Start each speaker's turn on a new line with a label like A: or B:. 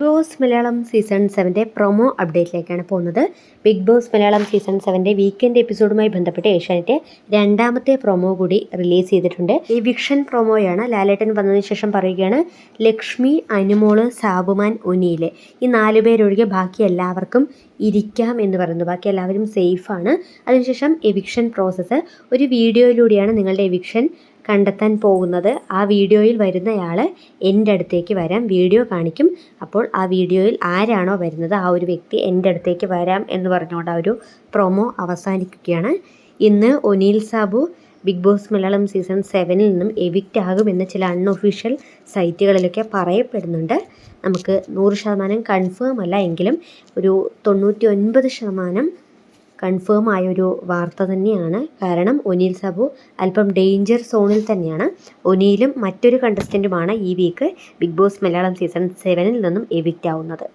A: Big Boss Malayalam season സെവന്റെ promo അപ്ഡേറ്റിലേക്കാണ് പോകുന്നത്. ബിഗ് ബോസ് മലയാളം സീസൺ സെവന്റെ വീക്കെൻഡ് എപ്പിസോഡുമായി ബന്ധപ്പെട്ട് ഏഷ്യാനെറ്റ് രണ്ടാമത്തെ പ്രൊമോ കൂടി റിലീസ് ചെയ്തിട്ടുണ്ട്. ഈ വിക്ഷൻ പ്രൊമോയാണ് ലാലേട്ടൻ വന്നതിന് ശേഷം പറയുകയാണ് ലക്ഷ്മി അനുമോൾ സാബുമാൻ ഒനീൽ ഈ നാല് പേരൊഴികെ ബാക്കി എല്ലാവർക്കും ഇരിക്കാം എന്ന് പറയുന്നു. ബാക്കി എല്ലാവരും സേഫാണ്. അതിനുശേഷം എവിക്ഷൻ പ്രോസസ്സ്. ഒരു വീഡിയോയിലൂടെയാണ് നിങ്ങളുടെ എവിക്ഷൻ കണ്ടെത്താൻ പോകുന്നത്. ആ വീഡിയോയിൽ വരുന്നയാൾ എന്റെ അടുത്തേക്ക് വരാം. വീഡിയോ കാണിക്കും. അപ്പോൾ ആ വീഡിയോയിൽ ആരാണോ വരുന്നത് ആ ഒരു വ്യക്തി എന്റെ അടുത്തേക്ക് വരാം എന്ന് പറഞ്ഞുകൊണ്ട് ആ ഒരു പ്രൊമോ അവസാനിക്കുകയാണ്. ഇന്ന് Oneal Sabu Bigg Boss Malayalam season സെവനിൽ നിന്നും എവിക്റ്റ് ആകുമെന്ന് ചില അൺഒഫീഷ്യൽ സൈറ്റുകളിലൊക്കെ പറയപ്പെടുന്നുണ്ട്. നമുക്ക് നൂറ് ശതമാനം കൺഫേം അല്ല എങ്കിലും ഒരു തൊണ്ണൂറ്റി ഒൻപത് ശതമാനം കൺഫേം ആയൊരു വാർത്ത തന്നെയാണ്. കാരണം ഒനീൽ സബു അല്പം ഡേഞ്ചർ സോണിൽ തന്നെയാണ്. ഒനീലും മറ്റൊരു കണ്ടസ്റ്റന്റുമാണ് ഈ week Bigg Boss Malayalam season സെവനിൽ നിന്നും എവിക്റ്റ് ആവുന്നത്.